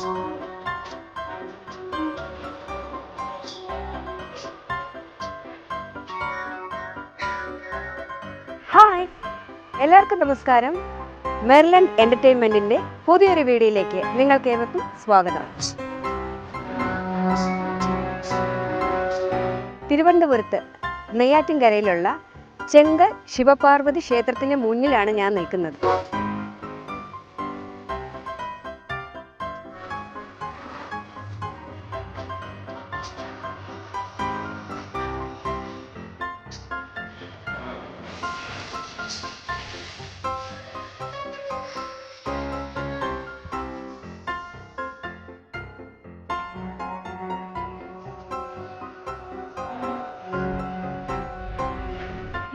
Hi എല്ലാവർക്കും നമസ്കാരം. മെർലൻ എന്റർടൈൻമെന്റിന്റെ പുതിയൊരു വീഡിയോയിലേക്ക് നിങ്ങൾക്ക് ഏവർക്കും സ്വാഗതം. തിരുവനന്തപുരത്ത് നെയ്യാറ്റിൻകരയിലുള്ള ചെങ്ക ശിവപാർവതി ക്ഷേത്രത്തിന് മുന്നിലാണ് ഞാൻ നിൽക്കുന്നത്.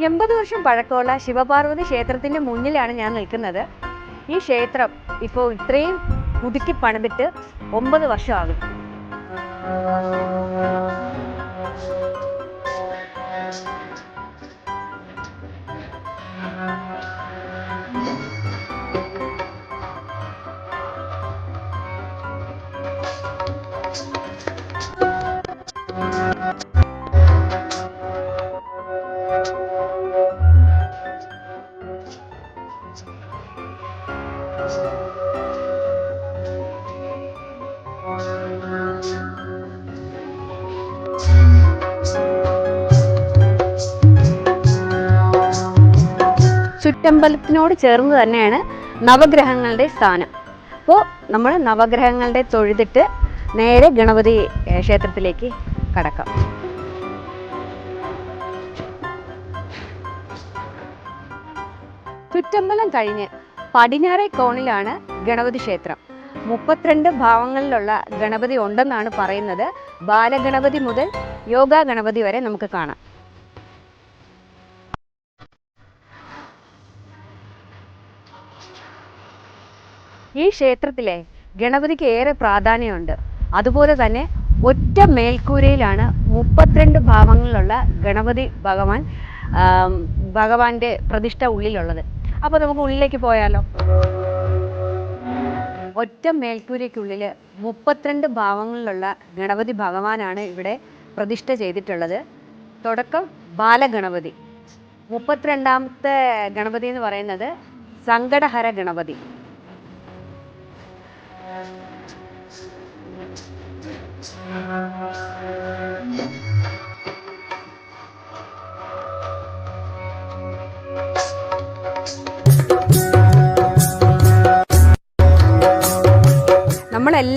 എൺപത് വർഷം പഴക്കമുള്ള ശിവപാർവതി ക്ഷേത്രത്തിന്റെ മുന്നിലാണ് ഞാൻ നിൽക്കുന്നത്. ഈ ക്ഷേത്രം ഇപ്പോൾ ഇത്രയും പുതുക്കി പണിതിട്ട് ഒമ്പത് വർഷമാകും. ചുറ്റമ്പലത്തിനോട് ചേർന്ന് തന്നെയാണ് നവഗ്രഹങ്ങളുടെ സ്ഥാനം. അപ്പോൾ നമ്മൾ നവഗ്രഹങ്ങളുടെ തൊഴുതിട്ട് നേരെ ഗണപതി ക്ഷേത്രത്തിലേക്ക് കടക്കാം. ചുറ്റമ്പലം കഴിഞ്ഞ് പടിഞ്ഞാറേ കോണിലാണ് ഗണപതി ക്ഷേത്രം. മുപ്പത്തിരണ്ട് ഭാവങ്ങളിലുള്ള ഗണപതി ഉണ്ടെന്നാണ് പറയുന്നത്. ബാലഗണപതി മുതൽ യോഗ ഗണപതി വരെ നമുക്ക് കാണാം. ഈ ക്ഷേത്രത്തിലെ ഗണപതിക്ക് ഏറെ പ്രാധാന്യമുണ്ട്. അതുപോലെ തന്നെ ഒറ്റ മേൽക്കൂരയിലാണ് മുപ്പത്തിരണ്ട് ഭാവങ്ങളിലുള്ള ഗണപതി ഭഗവാൻ ഭഗവാന്റെ പ്രതിഷ്ഠ ഉള്ളിലുള്ളത്. അപ്പോൾ നമുക്ക് ഉള്ളിലേക്ക് പോയാലോ? ഒറ്റ മേൽക്കൂരയ്ക്കുള്ളിൽ മുപ്പത്തിരണ്ട് ഭാവങ്ങളിലുള്ള ഗണപതി ഭഗവാനാണ് ഇവിടെ പ്രതിഷ്ഠ ചെയ്തിട്ടുള്ളത്. തുടക്കം ബാലഗണപതി. മുപ്പത്തിരണ്ടാമത്തെ ഗണപതി എന്ന് പറയുന്നത് സങ്കടഹര ഗണപതി.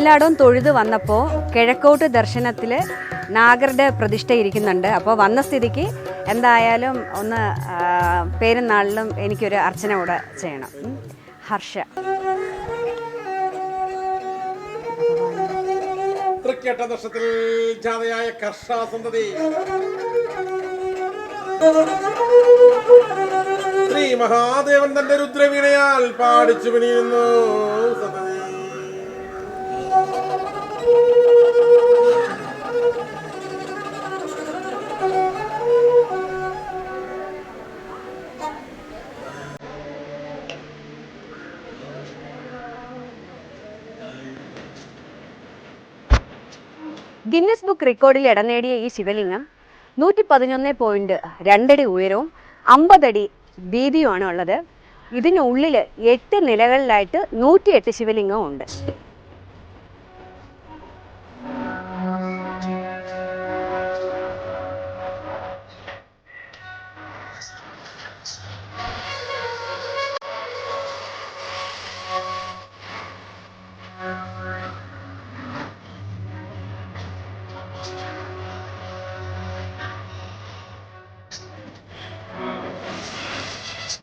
നമ്മളെല്ലായിടവും തൊഴുത് വന്നപ്പോൾ കിഴക്കോട്ട് ദർശനത്തിൽ നാഗരുടെ പ്രതിഷ്ഠ ഇരിക്കുന്നുണ്ട്. അപ്പോൾ വന്ന സ്ഥിതിക്ക് എന്തായാലും ഒന്ന് പേരുന്നാളിലും പേരും നാളിലും എനിക്കൊരു അർച്ചന കൂടെ ചെയ്യണം. ഹർഷ. ശ്രീ മഹാദേവൻ തന്റെ രുദ്രവീണയാൽ പാടിച്ചു പിണിയുന്നു ഗിന്നസ് ബുക്ക് റെക്കോർഡിൽ ഇടം നേടിയ ഈ ശിവലിംഗം നൂറ്റി പതിനൊന്ന് പോയിന്റ് രണ്ടടി ഉയരവും അമ്പതടി വീതിയുമാണ് ഉള്ളത്. ഇതിനുള്ളിൽ എട്ട് നിലകളിലായിട്ട് നൂറ്റിയെട്ട് ശിവലിംഗം ഉണ്ട്.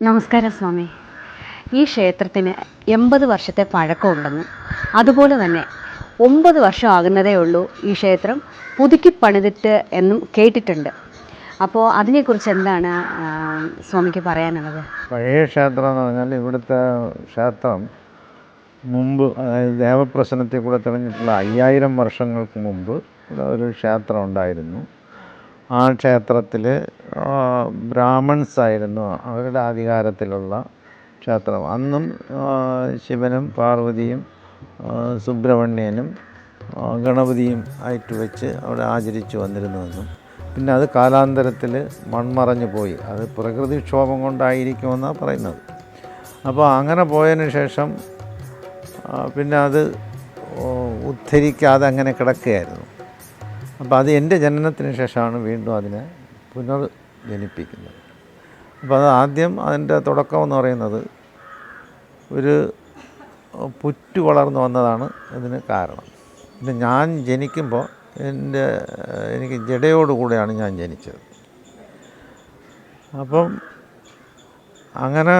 നമസ്കാരം സ്വാമി. ഈ ക്ഷേത്രത്തിന് എൺപത് വർഷത്തെ പഴക്കമുണ്ടെന്നും. അതുപോലെ തന്നെ ഒമ്പത് വർഷം ആകുന്നതേ ഉള്ളൂ ഈ ക്ഷേത്രം പുതുക്കി പണിതിട്ട് എന്നും കേട്ടിട്ടുണ്ട്. അപ്പോൾ അതിനെക്കുറിച്ച് എന്താണ് സ്വാമിക്ക് പറയാനുള്ളത്? പഴയ ക്ഷേത്രം എന്ന് പറഞ്ഞാൽ ഇവിടുത്തെ ക്ഷേത്രം മുമ്പ് അതായത് ദേവപ്രശ്നത്തിൽ കൂടെ തെളിഞ്ഞിട്ടുള്ള അയ്യായിരം വർഷങ്ങൾക്ക് മുമ്പ് ഇവിടെ ഒരു ക്ഷേത്രം ഉണ്ടായിരുന്നു. ആ ക്ഷേത്രത്തിൽ ബ്രാഹ്മൺസ് ആയിരുന്നു അവരുടെ അധികാരത്തിലുള്ള ക്ഷേത്രം. അന്നും ശിവനും പാർവതിയും സുബ്രഹ്മണ്യനും ഗണപതിയും ആയിട്ട് വെച്ച് അവിടെ ആചരിച്ചു വന്നിരുന്നുവെന്നും പിന്നെ അത് കാലാന്തരത്തിൽ മൺമറഞ്ഞു പോയി. അത് പ്രകൃതിക്ഷോഭം കൊണ്ടായിരിക്കുമെന്നാണ് പറയുന്നത്. അപ്പോൾ അങ്ങനെ പോയതിന് ശേഷം പിന്നെ അത് ഉദ്ധരിക്കാതെ അങ്ങനെ കിടക്കുകയായിരുന്നു. അപ്പോൾ അത് എന്റെ ജനനത്തിന് ശേഷമാണ് വീണ്ടും അതിനെ പുനർ ജനിപ്പിക്കുന്നത് അപ്പോൾ അത് ആദ്യം അതിന്റെ തുടക്കം എന്ന് പറയുന്നത് ഒരു പുറ്റു വളർന്നു വന്നതാണ് ഇതിന് കാരണം. പിന്നെ ഞാൻ ജനിക്കുമ്പോൾ എന്റെ എനിക്ക് ജഡയോടുകൂടെയാണ് ഞാൻ ജനിച്ചത്. അപ്പം അങ്ങനെ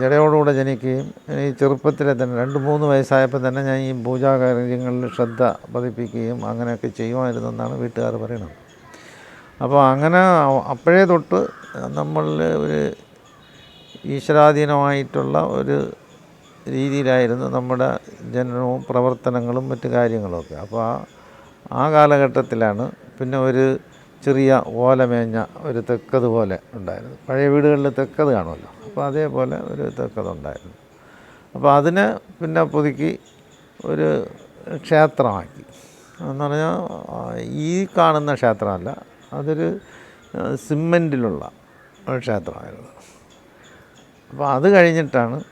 ജടയോടുകൂടെ ജനിക്കുകയും ഈ ചെറുപ്പത്തിലെ തന്നെ രണ്ട് മൂന്ന് വയസ്സായപ്പോൾ തന്നെ ഞാൻ ഈ പൂജാ കാര്യങ്ങളിൽ ശ്രദ്ധ പതിപ്പിക്കുകയും അങ്ങനെയൊക്കെ ചെയ്യുമായിരുന്നു എന്നാണ് വീട്ടുകാർ പറയുന്നത്. അപ്പോൾ അങ്ങനെ അപ്പോഴേ തൊട്ട് നമ്മളിൽ ഒരു ഈശ്വരാധീനമായിട്ടുള്ള ഒരു രീതിയിലായിരുന്നു നമ്മുടെ ജനനവും പ്രവർത്തനങ്ങളും മറ്റു കാര്യങ്ങളുമൊക്കെ അപ്പോൾ ആ കാലഘട്ടത്തിലാണ് പിന്നെ ഒരു ചെറിയ ഓലമേഞ്ഞ ഒരു തെക്കത് പോലെ ഉണ്ടായിരുന്നു. പഴയ വീടുകളിൽ തെക്കത് കാണുമല്ലോ. അപ്പോൾ അതേപോലെ ഒരു തെക്കത് ഉണ്ടായിരുന്നു. അപ്പോൾ അതിനെ പിന്നെ പുതുക്കി ഒരു ക്ഷേത്രമാക്കി. എന്ന് പറഞ്ഞാൽ ഈ കാണുന്ന ക്ഷേത്രമല്ല അതൊരു സിമ്മന്റിലുള്ള ഒരു ക്ഷേത്രമായിരുന്നു. അപ്പോൾ അത് കഴിഞ്ഞിട്ടാണ്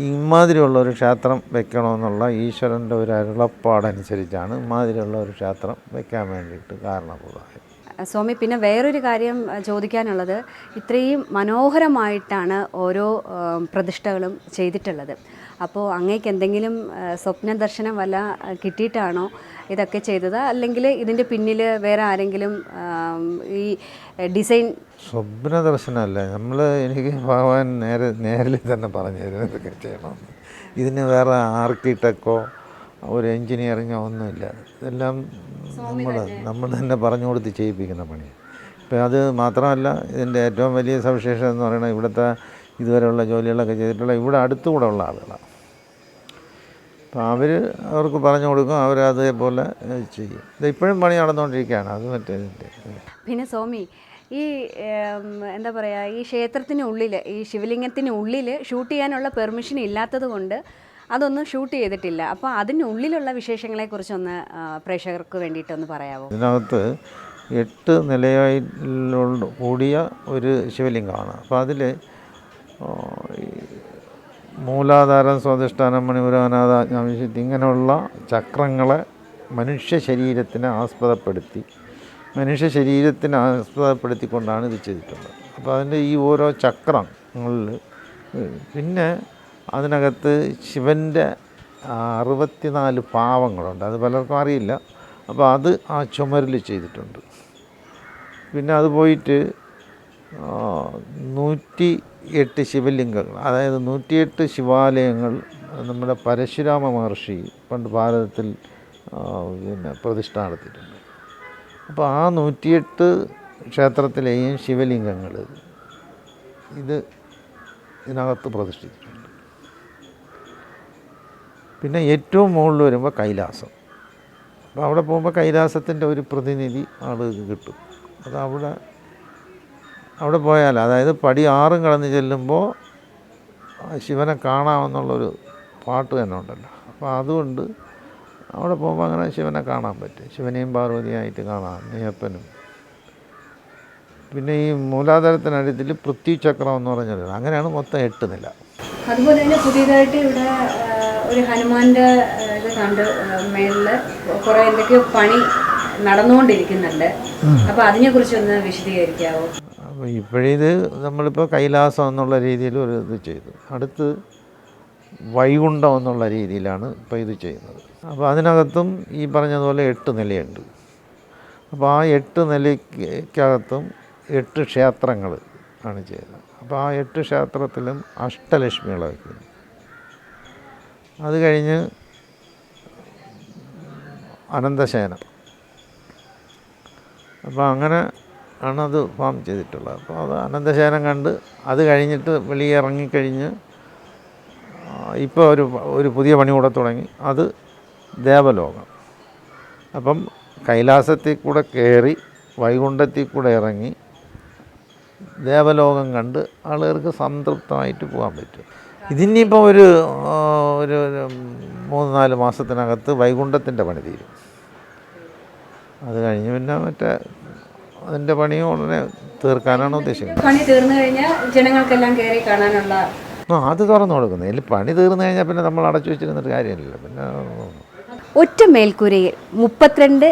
ഇമാതിരിയുള്ള ഒരു ക്ഷേത്രം വെക്കണമെന്നുള്ള ഈശ്വരന്റെ ഒരു അരുളപ്പാടനുസരിച്ചാണ് ഇമാതിരിയുള്ള ഒരു ക്ഷേത്രം വെക്കാൻ വേണ്ടിയിട്ട് കാരണപ്രദമായത് സ്വാമി പിന്നെ വേറൊരു കാര്യം ചോദിക്കാനുള്ളത്. ഇത്രയും മനോഹരമായിട്ടാണ് ഓരോ പ്രതിഷ്ഠകളും ചെയ്തിട്ടുള്ളത്. അപ്പോൾ അങ്ങേക്ക് എന്തെങ്കിലും സ്വപ്ന ദർശനം വല്ല കിട്ടിയിട്ടാണോ? ഇതൊക്കെ ചെയ്തത്. അല്ലെങ്കിൽ ഇതിന്റെ പിന്നിൽ വേറെ ആരെങ്കിലും ഈ ഡിസൈൻ സ്വപ്ന ദർശനമല്ല. നമ്മൾ എനിക്ക് ഭഗവാൻ നേരെ നേരിൽ തന്നെ പറഞ്ഞു തരും ഇതൊക്കെ ചെയ്യണം. ഇതിന് വേറെ ആർക്കിടെക്റ്റോ ഒരു എൻജിനീയറിങ്ങോ ഒന്നുമില്ല. ഇതെല്ലാം നമ്മൾ നമ്മൾ തന്നെ പറഞ്ഞു കൊടുത്ത് ചെയ്യിപ്പിക്കുന്ന പണിയാണ് ഇപ്പം അത് മാത്രമല്ല ഇതിന്റെ ഏറ്റവും വലിയ സവിശേഷത എന്ന് പറയുന്നത് ഇവിടുത്തെ ഇതുവരെയുള്ള ജോലികളൊക്കെ ചെയ്തിട്ടുള്ള ഇവിടെ അടുത്തുകൂടെ ഉള്ള ആളുകളാണ് അപ്പോൾ അവർ അവർക്ക് പറഞ്ഞു കൊടുക്കും അവർ അതേപോലെ ചെയ്യും. ഇത് ഇപ്പോഴും പണി നടന്നുകൊണ്ടിരിക്കുകയാണ് അത് മറ്റേതിന്റെ പിന്നെ സ്വാമി ഈ എന്താ പറയുക ഈ ക്ഷേത്രത്തിന് ഉള്ളിൽ ഈ ശിവലിംഗത്തിനുള്ളിൽ ഷൂട്ട് ചെയ്യാനുള്ള പെർമിഷൻ ഇല്ലാത്തത് കൊണ്ട് അതൊന്നും ഷൂട്ട് ചെയ്തിട്ടില്ല. അപ്പോൾ അതിനുള്ളിലുള്ള വിശേഷങ്ങളെക്കുറിച്ചൊന്ന് പ്രേക്ഷകർക്ക് വേണ്ടിയിട്ടൊന്ന് പറയാമോ ഇതിനകത്ത് എട്ട് നിലയായിട്ടുള്ള കൂടിയ ഒരു ശിവലിംഗമാണ്. അപ്പോൾ അതിൽ മൂലാധാരം സ്വാധിഷ്ഠാനം മണിപുരാനാഥാജ്ഞാവിശുദ്ധി ഇങ്ങനെയുള്ള ചക്രങ്ങളെ മനുഷ്യ ശരീരത്തിനെ ആസ്പദപ്പെടുത്തി മനുഷ്യ ശരീരത്തിനെ ആസ്പദപ്പെടുത്തിക്കൊണ്ടാണ് ഇത് ചെയ്തിട്ടുള്ളത്. അപ്പോൾ അതിന്റെ ഈ ഓരോ ചക്രങ്ങളിൽ പിന്നെ അതിനകത്ത് ശിവന്റെ അറുപത്തിനാല് പാവങ്ങളുണ്ട്. അത് പലർക്കും അറിയില്ല. അപ്പോൾ അത് ആ ചുമരിൽ ചെയ്തിട്ടുണ്ട്. പിന്നെ അത് പോയിട്ട് നൂറ്റി എട്ട് ശിവലിംഗങ്ങൾ അതായത് നൂറ്റിയെട്ട് ശിവാലയങ്ങൾ നമ്മുടെ പരശുരാമ മഹർഷി പണ്ട് ഭാരതത്തിൽ പിന്നെ പ്രതിഷ്ഠ നടത്തിയിട്ടുണ്ട്. അപ്പോൾ ആ നൂറ്റിയെട്ട് ക്ഷേത്രത്തിലെയും ശിവലിംഗങ്ങൾ ഇത് ഇതിനകത്ത് പ്രതിഷ്ഠിച്ചിട്ടുണ്ട്. പിന്നെ ഏറ്റവും മുകളിൽ വരുമ്പോൾ കൈലാസം. അപ്പോൾ അവിടെ പോകുമ്പോൾ കൈലാസത്തിന്റെ ഒരു പ്രതിനിധി ആളുകൾക്ക് കിട്ടും. അത് അവിടെ അവിടെ പോയാൽ അതായത് പടി ആറും കടന്ന് ചെല്ലുമ്പോൾ ശിവനെ കാണാമെന്നുള്ളൊരു പാട്ട് തന്നെ ഉണ്ടല്ലോ. അപ്പോൾ അതുകൊണ്ട് അവിടെ പോകുമ്പോൾ അങ്ങനെ ശിവനെ കാണാൻ പറ്റും. ശിവനെയും പാർവതിയായിട്ട് കാണാം നെയ്യപ്പനും പിന്നെ ഈ മൂലാധാരത്തിനടുത്തിൽ പൃഥ്വി ചക്രം എന്ന് പറഞ്ഞൊരു അങ്ങനെയാണ് മൊത്തം എട്ട് നില. അതുപോലെ തന്നെ പുതിയതായിട്ട് ഇവിടെ ഒരു ഹനുമാന്റെ ഇത് കണ്ട് മേളിൽ കുറേ എന്തൊക്കെയോ പണി നടന്നുകൊണ്ടിരിക്കുന്നുണ്ട്. അപ്പോൾ അതിനെക്കുറിച്ചൊന്ന് വിശദീകരിക്കാവോ? അപ്പോൾ ഇപ്പോഴിത് നമ്മളിപ്പോൾ കൈലാസം എന്നുള്ള രീതിയിൽ ഒരു ഇത് ചെയ്തു അടുത്ത് വൈകുണ്ഠം എന്നുള്ള രീതിയിലാണ് ഇപ്പോൾ ഇത് ചെയ്യുന്നത്. അപ്പോൾ അതിനകത്തും ഈ പറഞ്ഞതുപോലെ എട്ട് നിലയുണ്ട്. അപ്പോൾ ആ എട്ട് നിലയ്ക്കകത്തും എട്ട് ക്ഷേത്രങ്ങൾ ആണ് ചെയ്തത് അപ്പോൾ ആ എട്ട് ക്ഷേത്രത്തിലും അഷ്ടലക്ഷ്മികളെ വയ്ക്കുന്നു. അത് കഴിഞ്ഞ് അനന്തശയനം. അപ്പോൾ അങ്ങനെ ആണത് ഫാം ചെയ്തിട്ടുള്ളത്. അപ്പോൾ അത് അനന്തശയനം കണ്ട് അത് കഴിഞ്ഞിട്ട് വെളിയിൽ ഇറങ്ങിക്കഴിഞ്ഞ് ഇപ്പോൾ ഒരു ഒരു പുതിയ പണി കൂടെ തുടങ്ങി. അത് ദേവലോകം. അപ്പം കൈലാസത്തിൽ കൂടെ കയറി വൈകുണ്ഠത്തിൽ കൂടെ ഇറങ്ങി ദേവലോകം കണ്ട് ആളുകൾക്ക് സംതൃപ്തമായിട്ട് പോകാൻ പറ്റും. ഇതിനിപ്പോൾ ഒരു ഒരു മൂന്ന് നാല് മാസത്തിനകത്ത് വൈകുണ്ഠത്തിന്റെ പണി തീരും. അത് കഴിഞ്ഞ് പിന്നെ മറ്റേ അതിന്റെ പണിയും ഉടനെ തീർക്കാനാണ് ഉദ്ദേശിക്കുന്നത്. പണി തീർന്നു കഴിഞ്ഞാൽ ജനങ്ങൾക്കെല്ലാം കയറി കാണാനുള്ള ആ അത് തുറന്നു കൊടുക്കുന്നത് ഇതിൽ പണി തീർന്നു കഴിഞ്ഞാൽ പിന്നെ നമ്മൾ അടച്ചു വെച്ചിരുന്നിട്ട് കാര്യമില്ലല്ലോ. പിന്നെ ഒറ്റ മേൽക്കൂരയിൽ മുപ്പത്തിരണ്ട്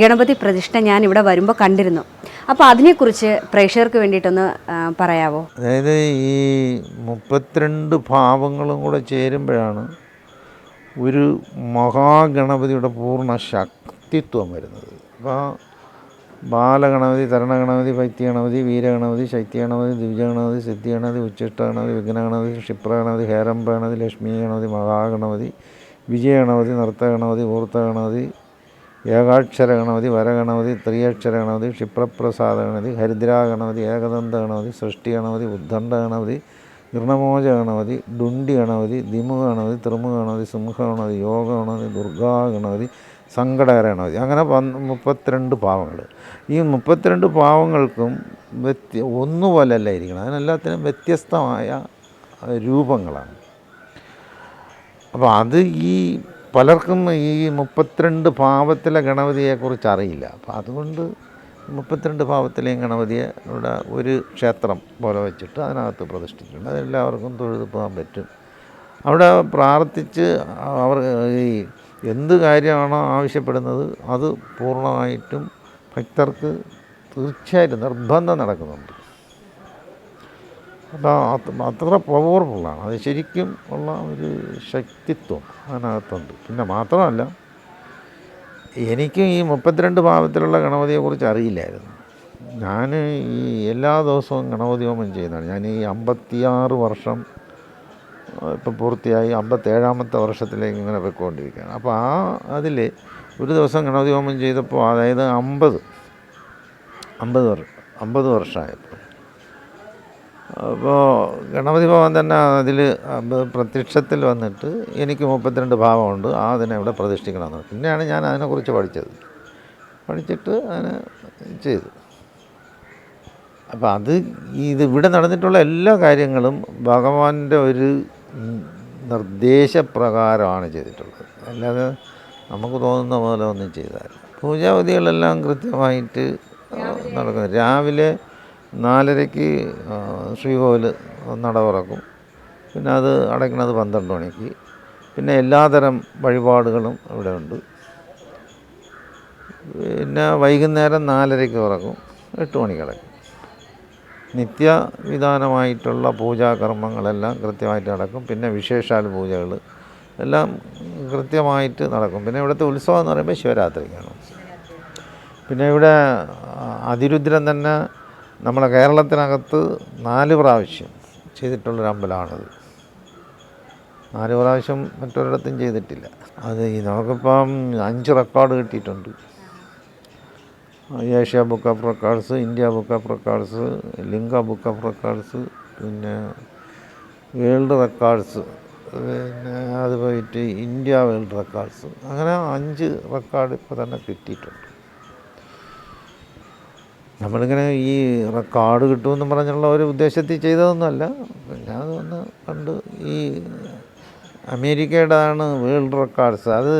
ഗണപതി പ്രതിഷ്ഠ ഞാൻ ഇവിടെ വരുമ്പോൾ കണ്ടിരുന്നു. അപ്പോൾ അതിനെക്കുറിച്ച് പ്രേക്ഷകർക്ക് വേണ്ടിയിട്ടൊന്ന് പറയാവോ? അതായത് ഈ മുപ്പത്തിരണ്ട് ഭാവങ്ങളും കൂടെ ചേരുമ്പോഴാണ് ഒരു മഹാഗണപതിയുടെ പൂർണ ശക്തിത്വം വരുന്നത്. അപ്പോൾ ബാലഗണപതി തരണഗണപതി പൈത്യഗണപതി വീരഗണപതി ശൈത്യഗണപതി ദ്വിജഗണപതി സിദ്ധിഗണപതി ഉച്ചിഷ്ടഗണപതി വിഘ്നഗണപതി ക്ഷിപ്രഗണപതി ഹേരംബഗണപതി ലക്ഷ്മി ഗണപതി മഹാഗണപതി വിജയഗണപതി നർത്തഗണപതി ഊർത്തഗണപതി ഏകാക്ഷര ഗണപതി വരഗണപതി ത്രിയക്ഷര ഗണപതി ക്ഷിപ്രപ്രസാദ ഗണപതി ഹരിദ്രാഗണപതി ഏകദന്ത ഗണപതി സൃഷ്ടി ഗണപതി ഉദ്ദണ്ഡ ഗണപതി ഗൃണമോച ഗണപതി ഡുണ്ടി ഗണപതി ദിമുഖ ഗണപതി ത്രിമുഖ ഗണപതി സിംഹ ഗണപതി യോഗ ഗണപതി ദുർഗാ ഗണപതി സങ്കടകര ഗണപതി അങ്ങനെ മുപ്പത്തിരണ്ട് പാവങ്ങൾ. ഈ മുപ്പത്തിരണ്ട് പാവങ്ങൾക്കും വ്യത്യ ഒന്നുപോലെയല്ല ഇരിക്കണം അതിനെല്ലാത്തിനും വ്യത്യസ്തമായ രൂപങ്ങളാണ്. അപ്പോൾ അത് ഈ പലർക്കും ഈ മുപ്പത്തിരണ്ട് ഭാവത്തിലെ ഗണപതിയെക്കുറിച്ച് അറിയില്ല. അപ്പോൾ അതുകൊണ്ട് മുപ്പത്തിരണ്ട് ഭാവത്തിലെയും ഗണപതിയെ ഇവിടെ ഒരു ക്ഷേത്രം പോലെ വെച്ചിട്ട് അതിനകത്ത് പ്രതിഷ്ഠിച്ചിട്ടുണ്ട്. അതെല്ലാവർക്കും തൊഴുത് പോകാൻ പറ്റും. അവിടെ പ്രാർത്ഥിച്ച് അവർ ഈ എന്ത് കാര്യമാണോ ആവശ്യപ്പെടുന്നത് അത് പൂർണമായിട്ടും ഭക്തർക്ക് തീർച്ചയായിട്ടും നിർബന്ധം നടക്കുന്നുണ്ട്. അപ്പോൾ അത് അത്ര പവർഫുള്ളാണ് അത് ശരിക്കും ഉള്ള ഒരു ശക്തിത്വം അതിനകത്തുണ്ട്. പിന്നെ മാത്രമല്ല എനിക്കും ഈ മുപ്പത്തിരണ്ട് ഭാവത്തിലുള്ള ഗണപതിയെക്കുറിച്ച് അറിയില്ലായിരുന്നു. ഞാൻ ഈ എല്ലാ ദിവസവും ഗണപതി ഹോമം ചെയ്യുന്നതാണ്. ഞാൻ ഈ അമ്പത്തിയാറ് വർഷം ഇപ്പം പൂർത്തിയായി അമ്പത്തേഴാമത്തെ വർഷത്തിലേക്ക് ഇങ്ങനെ പോയിക്കൊണ്ടിരിക്കുകയാണ്. അപ്പോൾ ആ അതിൽ ഒരു ദിവസം ഗണപതി ഹോമം ചെയ്തപ്പോൾ അതായത് അമ്പത് അമ്പത് വർഷം അമ്പത് വർഷമായപ്പോൾ. അപ്പോൾ ഗണപതി ഭവൻ തന്നെ അതിൽ പ്രത്യക്ഷത്തിൽ വന്നിട്ട് എനിക്ക് മുപ്പത്തിരണ്ട് ഭാവമുണ്ട് ആ അതിനെ ഇവിടെ പ്രതിഷ്ഠിക്കണമെന്ന്. പിന്നെയാണ് ഞാൻ അതിനെക്കുറിച്ച് പഠിച്ചത്. പഠിച്ചിട്ട് അതിനെ ചെയ്തു. അപ്പോൾ അത് ഇത് ഇവിടെ നടന്നിട്ടുള്ള എല്ലാ കാര്യങ്ങളും ഭഗവാന്റെ ഒരു നിർദ്ദേശപ്രകാരമാണ് ചെയ്തിട്ടുള്ളത്. അല്ലാതെ നമുക്ക് തോന്നുന്ന പോലെ ഒന്നും ചെയ്താൽ പൂജാവിധികളെല്ലാം കൃത്യമായിട്ട് നടക്കുന്നു. രാവിലെ നാലരയ്ക്ക് ശ്രീകോവിൽ നട തുറക്കും പിന്നെ അത് അടയ്ക്കുന്നത് പന്ത്രണ്ട് മണിക്ക്. പിന്നെ എല്ലാതരം വഴിപാടുകളും ഇവിടെ ഉണ്ട് പിന്നെ വൈകുന്നേരം നാലരയ്ക്ക് തുറക്കും എട്ട് മണിക്ക് അടയ്ക്കും. നിത്യവിധാനമായിട്ടുള്ള പൂജാകർമ്മങ്ങളെല്ലാം കൃത്യമായിട്ട് നടക്കും. പിന്നെ വിശേഷാൽ പൂജകൾ എല്ലാം കൃത്യമായിട്ട് നടക്കും. പിന്നെ ഇവിടുത്തെ ഉത്സവം എന്ന് പറയുമ്പോൾ ശിവരാത്രിക്കാണ് പിന്നെ ഇവിടെ അതിരുദ്രൻ അതിരുദ്രം തന്നെ നമ്മളെ കേരളത്തിനകത്ത് നാല് പ്രാവശ്യം ചെയ്തിട്ടുള്ളൊരു അമ്പലമാണത് നാല് പ്രാവശ്യം മറ്റൊരിടത്തും ചെയ്തിട്ടില്ല. അത് നമുക്കിപ്പം അഞ്ച് റെക്കോർഡ് കിട്ടിയിട്ടുണ്ട്. Asia book of records India book of records ലിങ്ക book of records പിന്നെ വേൾഡ് റെക്കോർഡ്സ് പിന്നെ അത് പോയിട്ട് ഇന്ത്യ വേൾഡ് റെക്കോർഡ്സ്. അങ്ങനെ അഞ്ച് റെക്കോർഡ് ഇപ്പോൾ തന്നെ കിട്ടിയിട്ടുണ്ട്. നമ്മളിങ്ങനെ ഈ റെക്കോർഡ് കിട്ടുമെന്ന് പറഞ്ഞുള്ള ഒരു ഉദ്ദേശത്തിൽ ചെയ്തതൊന്നുമല്ല. പിന്നെ അത് വന്ന് കണ്ട് ഈ അമേരിക്കയുടേതാണ് വേൾഡ് റെക്കോർഡ്സ്. അത്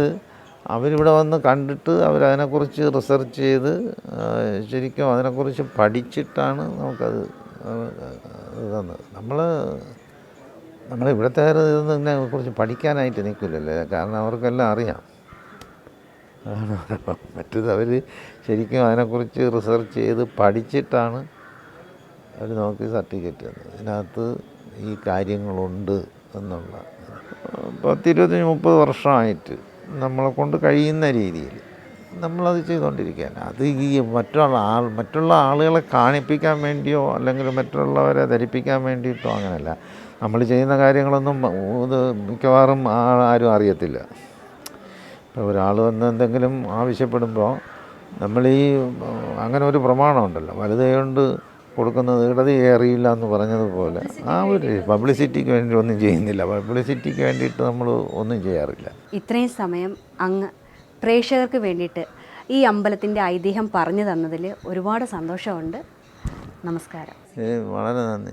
അവരിവിടെ വന്ന് കണ്ടിട്ട് അവരതിനെക്കുറിച്ച് റിസർച്ച് ചെയ്ത് ശരിക്കും അതിനെക്കുറിച്ച് പഠിച്ചിട്ടാണ് നമുക്കത് തന്നത്. നമ്മൾ ഇവിടുത്തെ ഇതൊന്നും ഇതിനെക്കുറിച്ച് പഠിക്കാനായിട്ട് നിൽക്കില്ലല്ലേ? കാരണം അവർക്കെല്ലാം അറിയാം. മറ്റേത് അവർ ശരിക്കും അതിനെക്കുറിച്ച് റിസർച്ച് ചെയ്ത് പഠിച്ചിട്ടാണ് അവർ നമുക്ക് സർട്ടിഫിക്കറ്റ് തന്നത്. ഇതിനകത്ത് ഈ കാര്യങ്ങളുണ്ട് എന്നുള്ള. പത്തിരുപത്തഞ്ച് മുപ്പത് വർഷമായിട്ട് നമ്മളെ കൊണ്ട് കഴിയുന്ന രീതിയിൽ നമ്മളത് ചെയ്തുകൊണ്ടിരിക്കുകയാണ്. അത് ഈ മറ്റുള്ള ആൾ മറ്റുള്ള ആളുകളെ കാണിപ്പിക്കാൻ വേണ്ടിയോ അല്ലെങ്കിൽ മറ്റുള്ളവരെ ധരിപ്പിക്കാൻ വേണ്ടിയിട്ടോ അങ്ങനെയല്ല. നമ്മൾ ചെയ്യുന്ന കാര്യങ്ങളൊന്നും ഇത് മിക്കവാറും ആരും അറിയത്തില്ല. ഇപ്പോൾ ഒരാൾ വന്ന് എന്തെങ്കിലും ആവശ്യപ്പെടുമ്പോൾ നമ്മൾ ഈ അങ്ങനെ ഒരു പ്രമാണമുണ്ടല്ലോ. വലുത് കൊണ്ട് കൊടുക്കുന്നത് ഇടത് അറിയില്ല എന്ന് പറഞ്ഞതുപോലെ. ആ ഒരു പബ്ലിസിറ്റിക്ക് വേണ്ടി ഒന്നും ചെയ്യുന്നില്ല. പബ്ലിസിറ്റിക്ക് വേണ്ടിയിട്ട് നമ്മൾ ഒന്നും ചെയ്യാറില്ല. ഇത്രയും സമയം അങ്ങ് പ്രേക്ഷകർക്ക് വേണ്ടിയിട്ട് ഈ അമ്പലത്തിന്റെ ഐതിഹ്യം പറഞ്ഞു തന്നതിൽ ഒരുപാട് സന്തോഷമുണ്ട്. നമസ്കാരം. വളരെ നന്ദി.